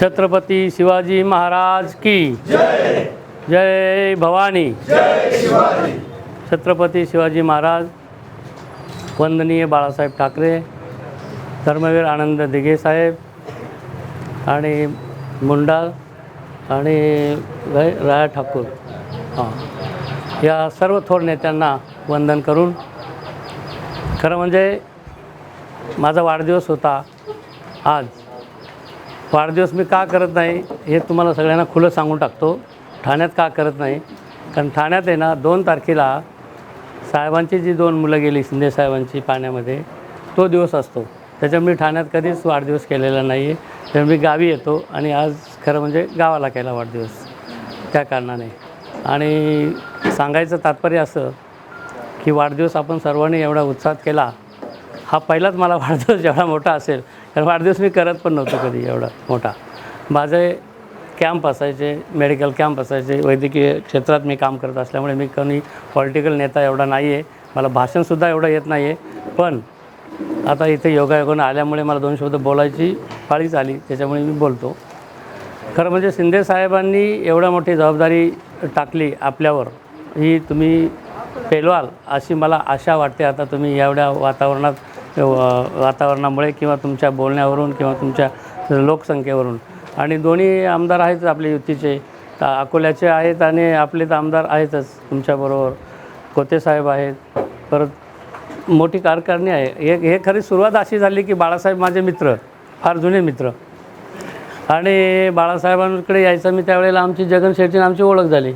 छत्रपती शिवाजी महाराज की जय भवानी। छत्रपती शिवाजी महाराज वंदनीय बाळासाहेब ठाकरे धर्मवीर आनंद दिघे साहेब आणि मुंडा आणि राया ठाकूर. हां. या सर्व थोर नेत्यांना वंदन करून खरं म्हणजे माझा वाढदिवस होता आज. वाढदिवस मी का करत नाही हे तुम्हाला सगळ्यांना खुलं सांगून टाकतो. ठाण्यात का करत नाही? कारण ठाण्यात आहे ना दोन तारखेला साहेबांची जी दोन मुलं गेली शिंदे साहेबांची पाण्यामध्ये तो दिवस असतो. त्याच्यामुळे मी ठाण्यात कधीच वाढदिवस केलेला नाही आहे त्यामुळे मी गावी येतो आणि आज खरं म्हणजे गावाला केला वाढदिवस. त्या कारणाने. आणि सांगायचं तात्पर्य असं की वाढदिवस आपण सर्वांनी एवढा उत्साहात केला हा पहिलाच मला वाढदिवस जेवढा मोठा असेल कारण वाढदिवस मी करत पण नव्हतो कधी एवढा मोठा. माझे कॅम्प असायचे मेडिकल कॅम्प असायचे वैद्यकीय क्षेत्रात मी काम करत असल्यामुळे मी कोणी पॉलिटिकल नेता एवढा नाही आहे मला भाषणसुद्धा एवढं येत नाही आहे पण आता इथे योगायोगानं आल्यामुळे मला दोन शब्द बोलायची पाळीच आली त्याच्यामुळे मी बोलतो. खरं म्हणजे शिंदे साहेबांनी एवढ्या मोठी जबाबदारी टाकली आपल्यावर ही तुम्ही पेलवाल अशी मला आशा वाटते. आता तुम्ही एवढ्या वातावरणात वातावरणामुळे किंवा तुमच्या बोलण्यावरून किंवा तुमच्या लोकसंख्येवरून. आणि दोन्ही आमदार आहेतच आपले युतीचे. अकोल्याचे आहेत आणि आपले तर आमदार आहेतच तुमच्याबरोबर कोतेसाहेब आहेत. परत मोठी कारकारणी आहे. हे हे खरी सुरुवात अशी झाली की बाळासाहेब माझे मित्र फार जुने मित्र. आणि बाळासाहेबांकडे यायचं मी त्यावेळेला आमची जगन शेठची आमची ओळख झाली.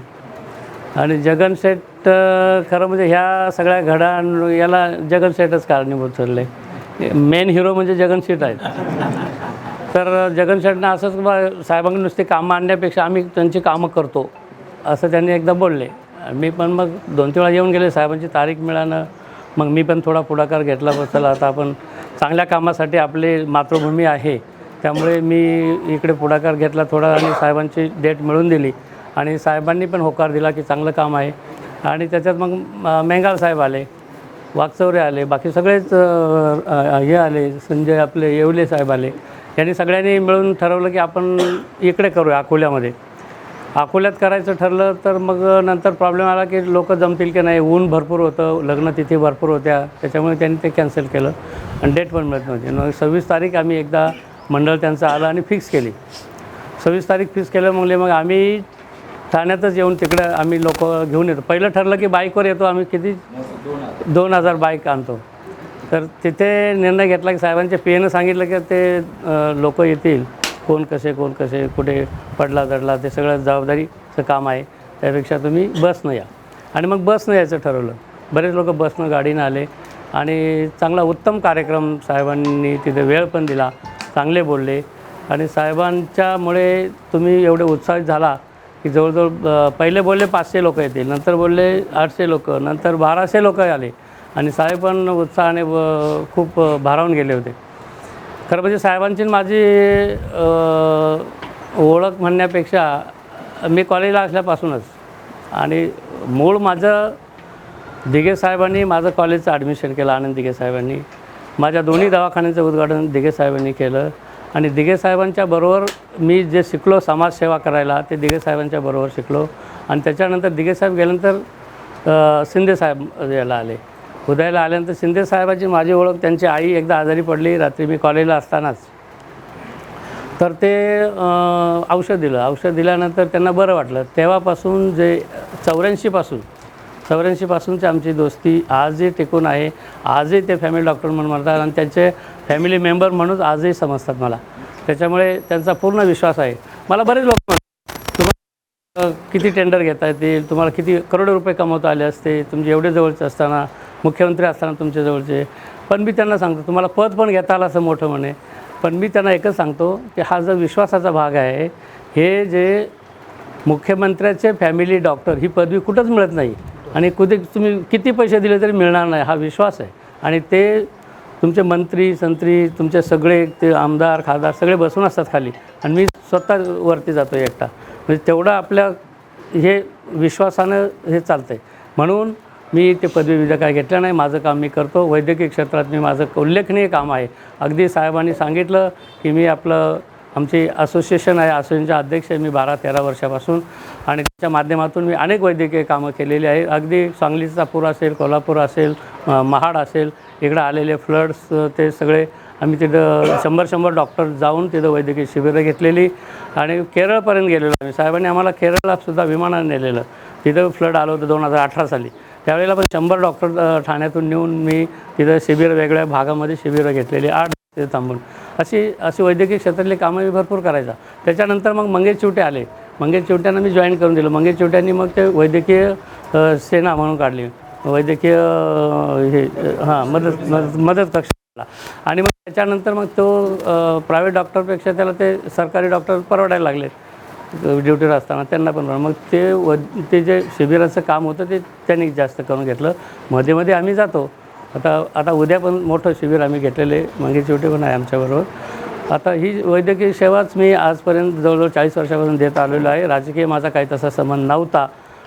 आणि जगन शेठ तर खरं म्हणजे ह्या सगळ्या घडाण याला जगन शेठच कारणीभूत ठरले. मेन हिरो म्हणजे जगन शेठ आहेत. तर जगन शेठनं असंच बा- साहेबांनी नुसते कामं आणण्यापेक्षा आम्ही त्यांची कामं करतो असं त्यांनी एकदा बोलले. मी पण मग दोन तीन वेळा येऊन गेले साहेबांची तारीख मिळानं मग मी पण थोडा पुढाकार घेतला बस चला आता आपण चांगल्या कामासाठी आपली मातृभूमी आहे. त्यामुळे मी इकडे पुढाकार घेतला थोडा आणि साहेबांची डेट मिळून दिली. आणि साहेबांनी पण होकार दिला की चांगलं काम आहे. आणि त्याच्यात मग अ, मेंगाल साहेब आले वागचौरे आले बाकी सगळेच हे आले संजय आपले येवले साहेब आले. यांनी सगळ्यांनी मिळून ठरवलं की आपण इकडे करूया अकोल्यामध्ये. अकोल्यात करायचं ठरलं तर मग नंतर प्रॉब्लेम आला की लोक जमतील की नाही ऊन भरपूर होतं लग्न तिथे भरपूर होत्या त्याच्यामुळे त्यांनी ते कॅन्सल केलं आणि डेट पण मिळत नव्हती. मग सव्वीस तारीख आम्ही एकदा मंडळ त्यांचं आलं आणि फिक्स केली. सव्वीस तारीख फिक्स केलं म्हणजे मग आम्ही ठाण्यातच येऊन तिकडं आम्ही लोक घेऊन येतो. पहिलं ठरलं की बाईकवर येतो आम्ही किती? दोन हजार बाईक आणतो. तर तिथे निर्णय घेतला की साहेबांच्या पी एनं सांगितलं की ते लोक येतील. कोण कसे कोण कसे कुठे पडला दडला ते सगळं जबाबदारीचं काम आहे. त्यापेक्षा तुम्ही बसनं या. आणि मग बसनं यायचं ठरवलं. बरेच लोक बसनं गाडीनं आले. आणि चांगला उत्तम कार्यक्रम साहेबांनी तिथे वेळ पण दिला. चांगले बोलले. आणि साहेबांच्यामुळे तुम्ही एवढे उत्साहित झाला की जवळजवळ पहिले बोलले पाचशे लोक येतील नंतर बोलले आठशे लोक नंतर बाराशे लोक आले. आणि साहेब पण उत्साहाने खूप भारावून गेले होते. खरं म्हणजे साहेबांची माझी ओळख म्हणण्यापेक्षा मी कॉलेजला असल्यापासूनच आणि मूळ माझं दिघे साहेबांनी माझं कॉलेजचं ॲडमिशन केलं आनंद दिघे साहेबांनी. माझ्या दोन्ही दवाखान्यांचं उद्घाटन दिघे साहेबांनी केलं. आणि दिघे साहेबांच्या बरोबर मी जे शिकलो समाजसेवा करायला ते दिघे साहेबांच्या बरोबर शिकलो. आणि त्याच्यानंतर दिघे साहेब गेल्यानंतर शिंदेसाहेब याला आले. उदयाला आल्यानंतर शिंदे साहेबाची माझी ओळख त्यांची आई एकदा आजारी पडली रात्री मी कॉलेजला असतानाच. तर ते औषध दिलं. औषध दिल्यानंतर त्यांना बरं वाटलं. तेव्हापासून जे चौऱ्याऐंशीपासून चौऱ्याऐंशीपासूनची आमची दोस्ती आजही टिकून आहे. आजही ते फॅमिली डॉक्टर म्हणून म्हणतात आणि त्यांचे फॅमिली मेंबर म्हणून आजही समजतात मला. त्याच्यामुळे त्यांचा पूर्ण विश्वास आहे. मला बरेच लोक म्हणतात तुम्हाला किती टेंडर घेता येतील? तुम्हाला किती करोडो रुपये कमवता आले असते? तुमचे एवढे जवळचे असताना मुख्यमंत्री असताना तुमच्या जवळचे. पण मी त्यांना सांगतो तुम्हाला पद पण घेता आलं असं मोठं म्हणे. पण मी त्यांना एकच सांगतो की हा जो विश्वासाचा भाग आहे हे जे मुख्यमंत्र्याचे फॅमिली डॉक्टर ही पदवी कुठंच मिळत नाही. आणि कुठे तुम्ही किती पैसे दिले तरी मिळणार नाही हा विश्वास आहे. आणि ते तुमचे मंत्री संत्री तुमचे सगळे ते आमदार खासदार सगळे बसून असतात खाली. आणि मी स्वतः वरती जातो एकटा. म्हणजे तेवढं आपल्या हे विश्वासानं हे चालतं आहे म्हणून मी ते पदवी विद्या काय घेतलं नाही माझं काम मी करतो. वैद्यकीय क्षेत्रात मी माझं उल्लेखनीय काम आहे. अगदी साहेबांनी सांगितलं की मी आपलं आमची असोसिएशन आहे असोसिएशनचे अध्यक्ष आहे मी बारा तेरा वर्षापासून. आणि त्याच्या माध्यमातून मी अनेक वैद्यकीय कामं केलेली आहे. अगदी सांगलीचा पूर असेल कोल्हापूर असेल महाड असेल इकडं आलेले फ्लड्स ते सगळे आम्ही तिथं शंभर शंभर डॉक्टर जाऊन तिथं वैद्यकीय शिबिरं घेतलेली आणि केरळपर्यंत गेलेलो आम्ही. साहेबांनी आम्हाला केरळला सुद्धा विमानाने नेलेलं. तिथं फ्लड आलं होतं दोन हजार अठरा साली. त्यावेळेला पण शंभर डॉक्टर ठाण्यातून नेऊन मी तिथं शिबिर वेगळ्या भागामध्ये शिबिरं घेतलेली. आठ ते तिथे थांबून. अशी अशी वैद्यकीय क्षेत्रातली कामं मी भरपूर करायचा. त्याच्यानंतर मग मंगेश चिवटे आले. मंगेश चिवट्यांना मी जॉईन करून दिलं. मंगेश चिवट्यांनी मग ते वैद्यकीय सेना म्हणून काढली. वैद्यकीय हे हां मदत मदत मदत कक्ष आणि मग त्याच्यानंतर मग तो प्रायव्हेट डॉक्टरपेक्षा त्याला ते सरकारी डॉक्टर परवडायला लागले ड्युटीवर असताना त्यांना पण मग ते व ते जे शिबिराचं काम होतं ते त्यांनी जास्त करून घेतलं. मध्ये मध्ये आम्ही जातो. आता आता उद्या पण मोठं शिबिर आम्ही घेतलेले. मंगे चिवटे पण आहे आमच्याबरोबर. आता ही वैद्यकीय सेवाच मी आजपर्यंत जवळजवळ चाळीस वर्षापासून देत आलेलो आहे. राजकीय माझा काही तसा संबंध नव्हता.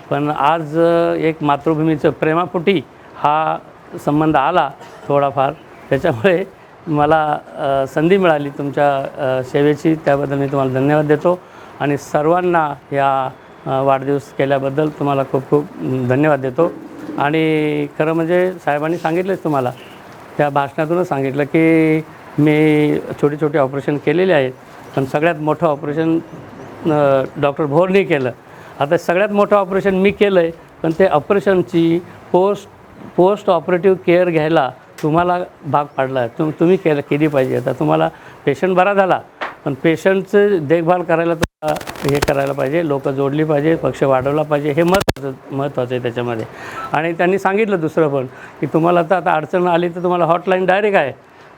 पण आज एक मातृभूमीचं प्रेमापोटी हा संबंध आला थोडाफार. त्याच्यामुळे मला संधी मिळाली तुमच्या सेवेची. त्याबद्दल मी तुम्हाला धन्यवाद देतो. आणि सर्वांना या वाढदिवस केल्याबद्दल तुम्हाला खूप खूप धन्यवाद देतो. आणि खरं म्हणजे साहेबांनी सांगितलंच तुम्हाला त्या भाषणातूनच सांगितलं की मी छोटे छोटे ऑपरेशन केलेले आहेत पण सगळ्यात मोठं ऑपरेशन डॉक्टर भोरने केलं. आता सगळ्यात मोठं ऑपरेशन मी केलं आहे पण ते ऑपरेशनची पोस्ट पोस्ट ऑपरेटिव्ह केअर घ्यायला तुम्हाला भाग पाडला. आहे तुम तुम्ही केलं केली पाहिजे. आता तुम्हाला पेशंट बरा झाला पण पेशंटचं देखभाल करायला तुम्हाला हे करायला पाहिजे लोक जोडली पाहिजे पक्ष वाढवला पाहिजे हे महत्त्वाचं महत्त्वाचं आहे त्याच्यामध्ये. आणि त्यांनी सांगितलं दुसरं पण की तुम्हाला तर आता अडचण आली तर तुम्हाला हॉटलाईन डायरेक्ट आहे.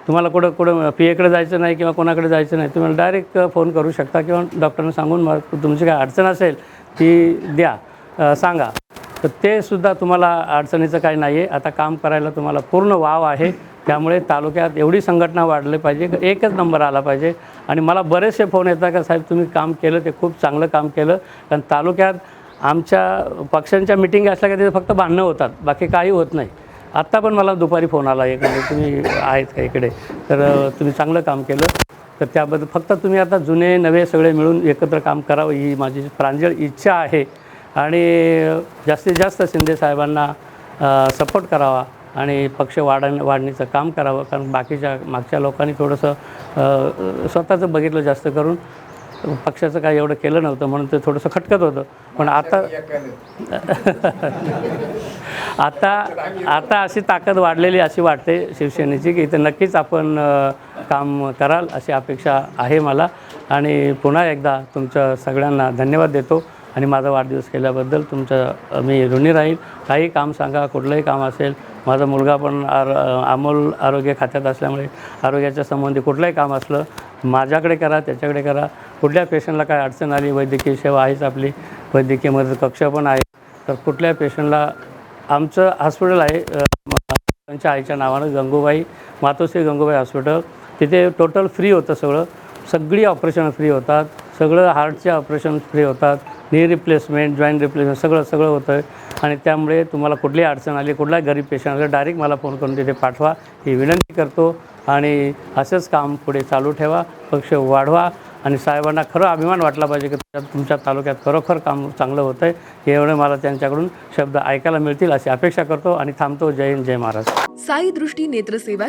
तुम्हाला कुठं कुठं पी एकडे जायचं नाही किंवा कोणाकडे जायचं नाही. तुम्हाला डायरेक्ट फोन करू शकता किंवा डॉक्टरना सांगून तुमची काय अडचण असेल ती द्या. सांगा. तर ते सुद्धा तुम्हाला अडचणीचं काही नाही आहे आता काम करायला तुम्हाला पूर्ण वाव आहे. त्यामुळे तालुक्यात एवढी संघटना वाढली पाहिजे. एकच नंबर आला पाहिजे. आणि मला बरेचसे फोन येतात का साहेब तुम्ही काम केलं ते खूप चांगलं काम केलं. कारण तालुक्यात आमच्या पक्षांच्या मिटिंग असल्या का तिथे फक्त भांडणं होतात. बाकी काही होत नाही. आत्ता पण मला दुपारी फोन आला एक तुम्ही आहेत का इकडे? तर तुम्ही चांगलं काम केलं. तर त्याबद्दल फक्त तुम्ही आता जुने नवे सगळे मिळून एकत्र काम करावं ही माझी प्रांजळ इच्छा आहे. आणि जास्तीत जास्त शिंदे साहेबांना सपोर्ट करावा आणि पक्ष वाढ वाढणीचं काम करावं. कारण बाकीच्या मागच्या लोकांनी थोडंसं स्वतःचं बघितलं जास्त करून. पक्षाचं काही एवढं केलं नव्हतं म्हणून ते थोडंसं खटकत होतं. पण आता आता आता अशी ताकद वाढलेली अशी वाटते शिवसेनेची की इथे नक्कीच आपण काम कराल अशी अपेक्षा आहे मला. आणि पुन्हा एकदा तुमच्या सगळ्यांना धन्यवाद देतो. आणि माझा वाढदिवस केल्याबद्दल तुमचं मी ऋणी राहील. काही काम सांगा कुठलंही काम असेल. माझा मुलगा पण आर अमोल आरोग्य खात्यात असल्यामुळे आरोग्याच्या संबंधी कुठलंही काम असलं माझ्याकडे करा त्याच्याकडे करा. कुठल्या पेशंटला काय अडचण आली? वैद्यकीय सेवा आहेच आपली. वैद्यकीय मदत कक्ष पण आहे. तर कुठल्या पेशंटला आमचं हॉस्पिटल आहे त्यांच्या आईच्या नावानं गंगूबाई मातोश्री गंगूबाई हॉस्पिटल तिथे टोटल फ्री होतं सगळं. सगळी ऑपरेशन फ्री होतात. सगळं हार्टचे ऑपरेशन फ्री होतात नी रिप्लेसमेंट जॉईंट रिप्लेसमेंट सगळं सगळं होतं आहे आणि त्यामुळे तुम्हाला कुठलीही अडचण आली कुठलाही गरीब पेशंट आलं डायरेक्ट मला फोन करून तिथे पाठवा. ही विनंती करतो. आणि असंच काम पुढे चालू ठेवा पक्ष वाढवा. आणि साहेबांना खरं अभिमान वाटला पाहिजे की तुमच्या तालुक्यात खरोखर काम चांगलं होतं आहे एवढे एवढं मला त्यांच्याकडून शब्द ऐकायला मिळतील अशी अपेक्षा करतो. आणि थांबतो. जय हिंद जय महाराज. साई दृष्टी नेत्रसेवा